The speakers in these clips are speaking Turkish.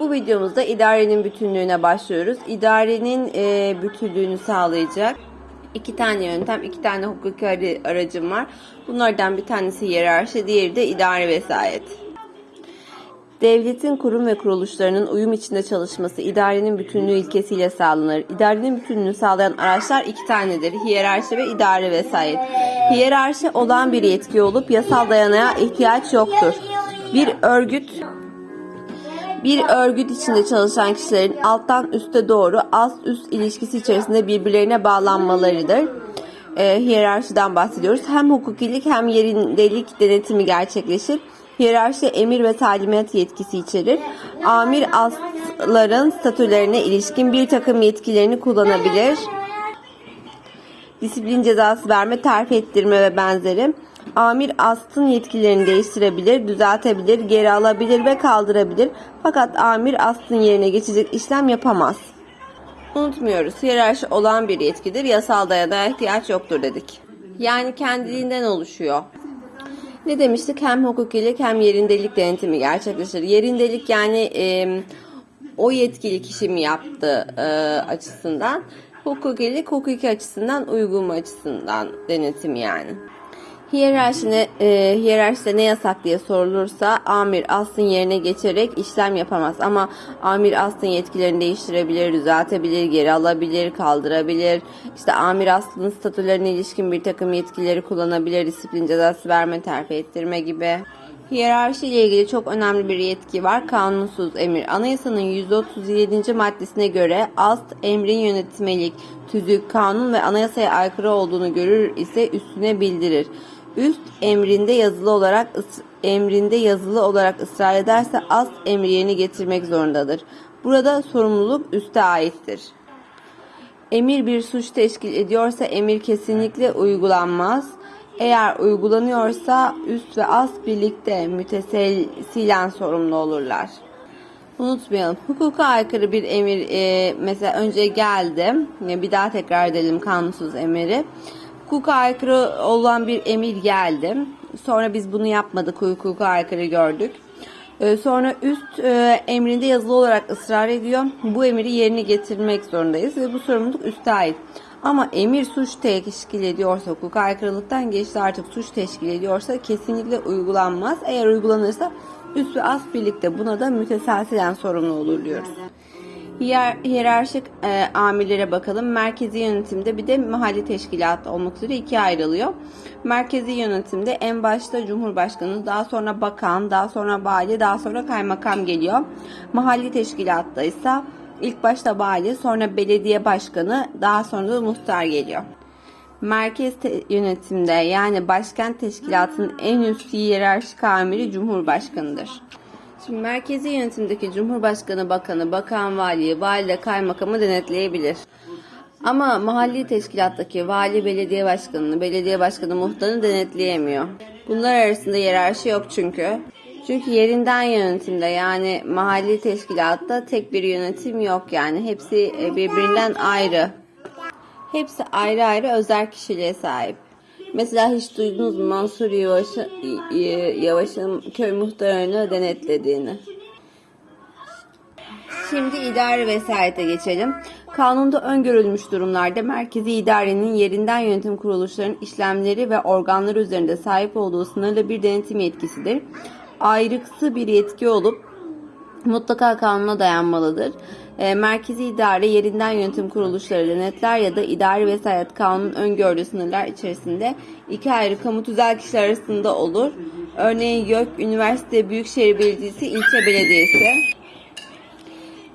Bu videomuzda idarenin bütünlüğüne başlıyoruz. İdarenin e, bütünlüğünü sağlayacak iki tane yöntem, iki tane hukuki ara- aracım var. Bunlardan bir tanesi hiyerarşi, diğeri de idare vesayet. Devletin kurum ve kuruluşlarının uyum içinde çalışması idarenin bütünlüğü ilkesiyle sağlanır. İdarenin bütünlüğünü sağlayan araçlar iki tanedir. Hiyerarşi ve idare vesayet. Hiyerarşi olan bir yetki olup yasal dayanağa ihtiyaç yoktur. Bir örgüt bir örgüt içinde çalışan kişilerin alttan üste doğru alt üst ilişkisi içerisinde birbirlerine bağlanmalarıdır. Ee, hiyerarşiden bahsediyoruz. Hem hukukilik hem yerindelik denetimi gerçekleşir. Hiyerarşi emir ve talimat yetkisi içerir. Amir asların statülerine ilişkin bir takım yetkilerini kullanabilir disiplin cezası verme, terfi ettirme ve benzeri. Amir astın yetkilerini değiştirebilir, düzeltebilir, geri alabilir ve kaldırabilir. Fakat amir astın yerine geçecek işlem yapamaz. Unutmuyoruz, hiyerarşi olan bir yetkidir, yasal dayanağa ihtiyaç yoktur dedik. Yani kendiliğinden oluşuyor. Ne demiştik? Hem hukukilik hem yerindelik denetimi gerçekleşir. Yerindelik yani e, o yetkili kişi mi yaptı e, açısından. Hukukilik hukuki açısından uygun açısından denetim yani. Hiyerarşine, e, hiyerarşide ne yasak diye sorulursa amir aslın yerine geçerek işlem yapamaz. Ama amir aslın yetkilerini değiştirebilir, düzeltebilir, geri alabilir, kaldırabilir. İşte amir aslın statülerine ilişkin bir takım yetkileri kullanabilir, disiplin cezası verme, terfi ettirme gibi. Hiyerarşi ile ilgili çok önemli bir yetki var. Kanunsuz emir. Anayasanın 137. maddesine göre ast emrin yönetmelik, tüzük, kanun ve anayasaya aykırı olduğunu görür ise üstüne bildirir. Üst emrinde yazılı olarak emrinde yazılı olarak ısrar ederse ast emri yerine getirmek zorundadır. Burada sorumluluk üste aittir. Emir bir suç teşkil ediyorsa emir kesinlikle uygulanmaz. Eğer uygulanıyorsa üst ve ast birlikte müteselsilen sorumlu olurlar. Unutmayalım. Hukuka aykırı bir emir e, mesela önce geldi. Bir daha tekrar edelim kanunsuz emiri. Hukuka aykırı olan bir emir geldi. Sonra biz bunu yapmadık. Hukuka aykırı gördük. Ee, Sonra üst e, emrinde yazılı olarak ısrar ediyor. Bu emiri yerine getirmek zorundayız ve bu sorumluluk üste ait. Ama emir suç teşkil ediyorsa, hukuka aykırılıktan geçti artık suç teşkil ediyorsa kesinlikle uygulanmaz. Eğer uygulanırsa üst ve ast birlikte buna da müteselsilen sorumlu olur diyoruz. Hiyer, hiyerarşik e, amirlere bakalım. Merkezi yönetimde bir de mahalli teşkilat olmak üzere ikiye ayrılıyor. Merkezi yönetimde en başta Cumhurbaşkanı, daha sonra bakan, daha sonra vali, daha sonra kaymakam geliyor. Mahalli teşkilatta ise ilk başta vali, sonra belediye başkanı, daha sonra da muhtar geliyor. Merkez yönetimde yani başkent teşkilatının en üst hiyerarşik amiri Cumhurbaşkanıdır. Şimdi merkezi yönetimdeki Cumhurbaşkanı, bakanı, bakan valiyi, vali de kaymakamı denetleyebilir. Ama mahalli teşkilattaki vali belediye başkanını, belediye başkanı muhtarını denetleyemiyor. Bunlar arasında hiyerarşi yok çünkü. Çünkü yerinden yönetimde yani mahalli teşkilatta tek bir yönetim yok yani. Hepsi e, birbirinden ayrı. Hepsi ayrı ayrı özel kişiliğe sahip. Mesela hiç duydunuz mu Mansur Yavaş'ın Yavaş'ın köy muhtarını denetlediğini? Şimdi idare vesayete geçelim. Kanunda öngörülmüş durumlarda merkezi idarenin yerinden yönetim kuruluşlarının işlemleri ve organları üzerinde sahip olduğu sınırlı bir denetim yetkisidir. Ayrıksı bir yetki olup mutlaka kanuna dayanmalıdır. E, merkezi idare yerinden yönetim kuruluşları denetler ya da idari vesayet kanunun öngördüğü sınırlar içerisinde iki ayrı kamu tüzel kişiler arasında olur. Örneğin YÖK, üniversite, büyükşehir belediyesi, ilçe belediyesi.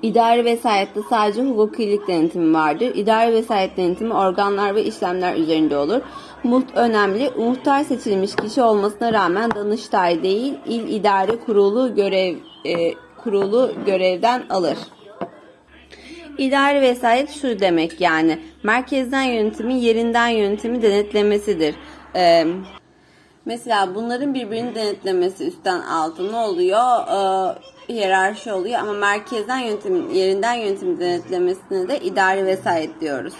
İdari vesayette sadece hukukilik denetimi vardır. İdari vesayet denetimi organlar ve işlemler üzerinde olur. Muht önemli. Muhtar seçilmiş kişi olmasına rağmen Danıştay değil, il idare kurulu görev e, kurulu görevden alır. İdari vesayet şu demek yani merkezden yönetimin yerinden yönetimi denetlemesidir. Ee, mesela bunların birbirini denetlemesi üstten alta ne oluyor? Ee, hiyerarşi oluyor ama merkezden yönetim, yerinden yönetim denetlemesine de idari vesayet diyoruz.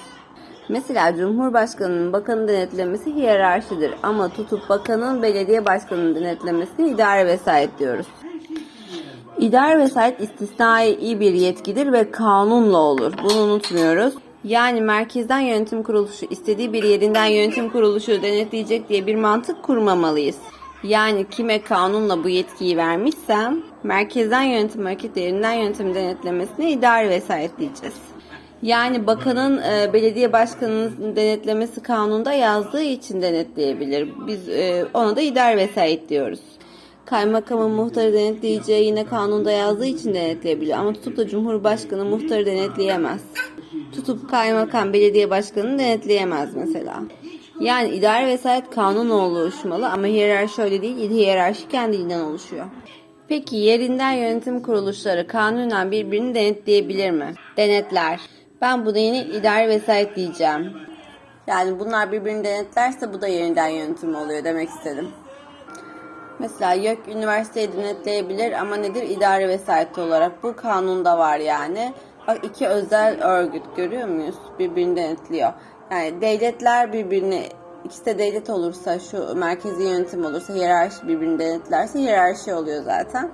Mesela Cumhurbaşkanının bakanı denetlemesi hiyerarşidir ama tutup bakanın belediye başkanının denetlemesine idare vesayet diyoruz. İdare vesayet istisnai bir yetkidir ve kanunla olur. Bunu unutmuyoruz. Yani merkezden yönetim kuruluşu istediği bir yerinden yönetim kuruluşu denetleyecek diye bir mantık kurmamalıyız. Yani kime kanunla bu yetkiyi vermişsem merkezden yönetim hareket yerinden yönetim denetlemesine idare vesayet diyeceğiz. Yani bakanın e, belediye başkanının denetlemesi kanunda yazdığı için denetleyebilir. Biz e, ona da idare vesayet diyoruz. Kaymakamın muhtarı denetleyeceği yine kanunda yazdığı için denetleyebilir. Ama tutup da Cumhurbaşkanı muhtarı denetleyemez. Tutup kaymakam belediye başkanını denetleyemez mesela. Yani idare vesayet kanunla oluşmalı ama hiyerarşi öyle değil. Hiyerarşi kendiliğinden oluşuyor. Peki yerinden yönetim kuruluşları kanunen birbirini denetleyebilir mi? Denetler. Ben buna yine idare vesayet diyeceğim. Yani bunlar birbirini denetlerse bu da yerinden yönetim oluyor demek istedim. Mesela YÖK üniversiteyi denetleyebilir ama nedir? İdare vesayeti olarak. Bu kanunda var yani. Bak iki özel örgüt görüyor muyuz? Birbirini denetliyor. Yani devletler birbirini ikisi de devlet olursa şu merkezi yönetim olursa hiyerarşi birbirini denetlerse hiyerarşi oluyor zaten.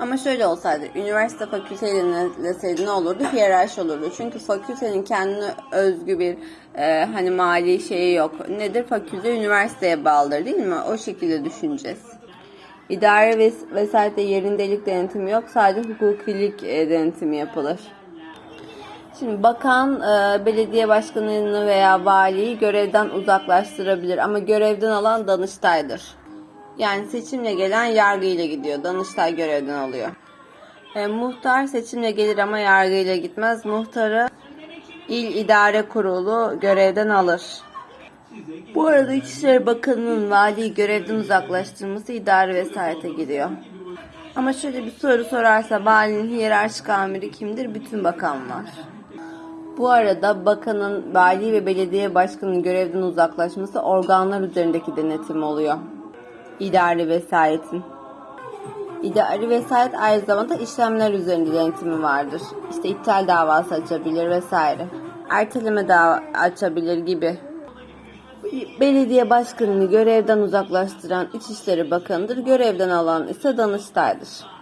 Ama şöyle olsaydı, üniversite fakülteyi denetleseydi ne olurdu? Hiyerarşi olurdu. Çünkü fakültenin kendine özgü bir e, hani mali şeyi yok. Nedir? Fakülte üniversiteye bağlıdır değil mi? O şekilde düşüneceğiz. İdare ve vesayette yerindelik denetimi yok. Sadece hukukilik e, denetimi yapılır. Şimdi bakan e, belediye başkanını veya valiyi görevden uzaklaştırabilir ama görevden alan Danıştay'dır. Yani seçimle gelen yargıyla gidiyor. Danıştay görevden alıyor. E, muhtar seçimle gelir ama yargıyla gitmez. Muhtarı İl İdare Kurulu görevden alır. Bu arada İçişleri Bakanı'nın valiyi görevden uzaklaştırması idare vesayete giriyor. Ama şöyle bir soru sorarsa valinin hiyerarşik amiri kimdir? Bütün bakanlar. Bu arada bakanın vali ve belediye başkanının görevden uzaklaşması organlar üzerindeki denetim oluyor. İdari vesayetin. İdari vesayet aynı zamanda işlemler üzerinde denetimi vardır. İşte iptal davası açabilir vesaire. Erteleme dava açabilir gibi. Belediye başkanını görevden uzaklaştıran İçişleri Bakanı'dır. Görevden alan ise Danıştay'dır.